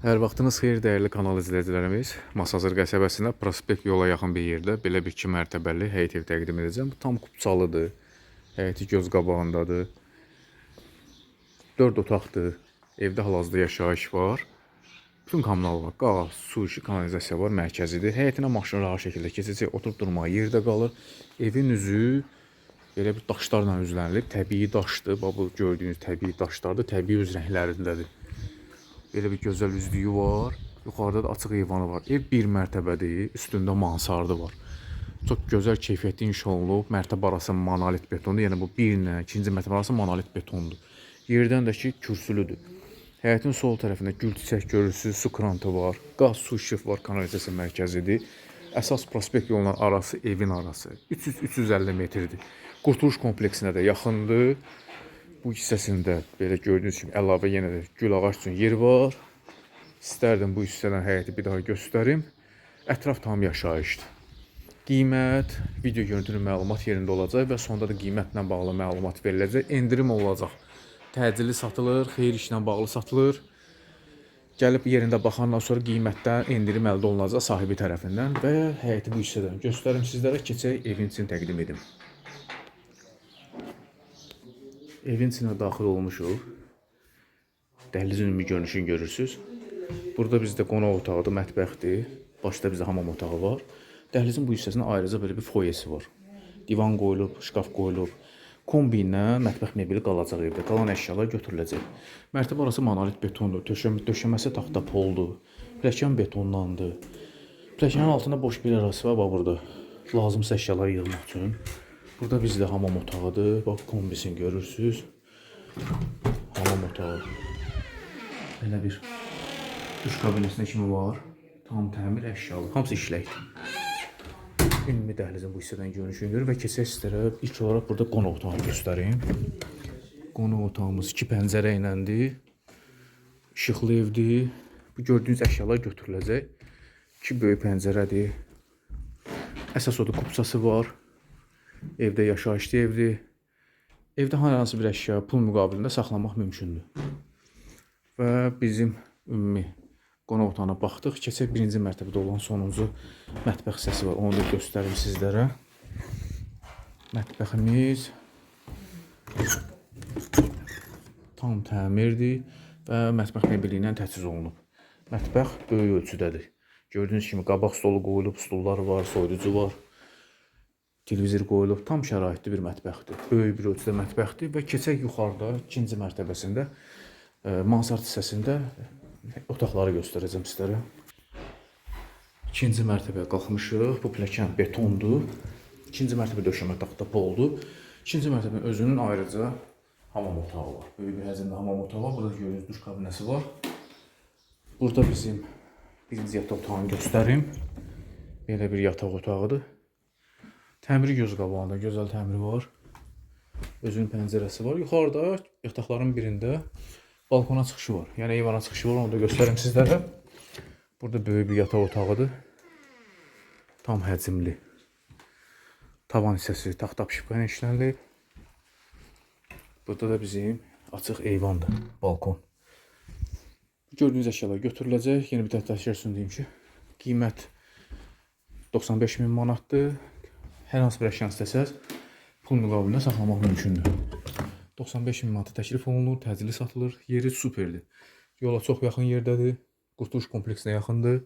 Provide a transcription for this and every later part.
Hər vaxtınız xeyir dəyərli kanal izləyicilərimiz. Masazır qəsəbəsində prospekt yola yaxın bir yerdə belə bir 2 mərtəbəli həyət ev təqdim edəcəm. Bu tam kupçalıdır. Həyəti göz qabağındadır. 4 otaqdır. Evdə hal-hazırda yaşayış var. Bütün kommunal var. Qaz, su, işi, kanalizasiya var, mərkəzidir. Həyətinə maşın rahat şəkildə keçəcək, oturub durmağa yerdə qalır. Evin üzü belə bir daşlarla üzlənilib. Təbii daşdır. Bax bu gördüyünüz təbii daşlardır. Təbii öz rənglərindədir. Belə bir gözəl üzlüyü var. Yuxarıda da açıq eyvanı var. Ev bir mərtəbədir, üstündə mansardı var. Çox gözəl keyfiyyətli inşa olunub. Mərtəbə arası monolit betondur. Yəni bu bir ilə ikinci mərtəbə arası monolit betondur. Yerdən də ki kürsülüdür. Həyətin sol tərəfində gül çiçək görürsüz, su krantı var, qaz, su işıq var, kanalizasiya mərkəzidir. Əsas prospekt yolunun arası evin arası 300-350 metrdir. Qurtuluş kompleksinə də yaxındır. Bu hissəsində belə gördüyünüz kimi əlavə yenə də gül ağac üçün yer var. İstərdim bu hissədən həyəti bir daha göstərim. Ətraf tam yaşayışdır. Qiymət, video görüntünün məlumat yerində olacaq və sonda da qiymətlə bağlı məlumat veriləcək. Endirim olacaq. Təcili satılır, xeyir işlə bağlı satılır. Gəlib yerində baxandan sonra qiymətdən endirim əldə olunacaq sahibi tərəfindən və həyəti bu hissədən göstərim sizlərə keçək evin içini təqdim edim. Evin içinə daxil olmuşuq. Dəhlizin ümumi görünüşünü görürsüz. Burada bizdə qonaq otağıdır, mətbəxdir. Başda bizdə hamam otağı var. Dəhlizin bu hissəsinə ayrıca belə bir foyesi var. Divan qoyulub, şkaf qoyulub. Kombi ilə mətbəx mebeli qalacaq evdə. Qalan əşyalar götürüləcək. Mərtəbə arası monolit betondur. Döşəm döşəməsi taxta poldur. Pilləkən betondandır. Pilləkənin altında boş bir arası var bax burada. Lazımsa əşyaları yığmaq üçün. Burada bizdə hamam otağıdır. Bax kombisini görürsüz. Hamam otağı. Belə bir duş kabinetində kimi var. Tam təmir əşyalı. Hamısı işləkdir. Ümumi dəhlizin bu hissədən görünüşünü görür və keçək sizlərə ilk olaraq burada qonaq otağını göstərim. Qonaq otağımız iki pəncərə iləndir. İşıqlı evdir. Bu gördüyünüz əşyalar götürüləcək. İki böyük pəncərədir. Əsas oda kupçası var. Evdə yaşayışlı evdir. Evdə hər hansı bir əşya pul müqabilində saxlamaq mümkündür. Və bizim ümumi qonaq otağına baxdıq. Keçək birinci mərtəbədə olan sonuncu mətbəx hissəsi var. Onu da göstərim sizlərə. Mətbəximiz tam təmirdir və mətbəx mebeli ilə təchiz olunub. Mətbəx böyük ölçüdədir. Gördüyünüz kimi qabaq stolu qoyulub, stullar var, soyuducu var. Televizor qoyulub, tam şəraitli bir mətbəxdir. Böyük bir ölçüdə mətbəxdir və keçək yuxarıda ikinci mərtəbəsində e, mansard hissəsində otaqları göstərəcəm sizlərə. İkinci mərtəbəyə qalxmışıq. Bu pilləkən betondur. İkinci mərtəbə döşəmə taxta poldur. İkinci mərtəbənin özünün ayrıca hamam otağı var. Böyük bir həcmdə hamam otağı var. Burada gördüyünüz duş kabinəsi var. Burada bizim birinci yataq otağını göstərim. Belə bir yataq otağıdır. Təmiri göz qabağında gözəl təmiri var. Özünün pəncərəsi var. Yuxarıda yataqların birində balkona çıxışı var. Yəni eyvana çıxışı var. Onu da göstərim sizlərə. Burada böyük bir yataq otağıdır. Tam həcmli. Tavan hissəsi taxta pişipqa ilə işlənilib. Burada da bizim açıq eyvandır, balkon. Gördüyünüz əşyalar götürüləcək. Yeni bir təhvil üçün deyim ki, qiymət 95 min manatdır. Hər hansı bir əşyanı istəsəz, pul müqabilində saxlamaq mümkündür. 95 min manata təklif olunur, təcili satılır. Yeri superdir. Yola çox yaxın yerdədir. Qurtuluş kompleksinə yaxındır.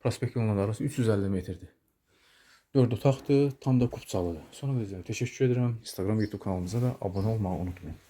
Prospekt yolundan arası 350 metrdir. 4 otaqdır, tam da kupçalıdır. Sonra deyəcəm, təşəkkür edirəm. Instagram, YouTube kanalımıza da abunə olmağı unutmayın.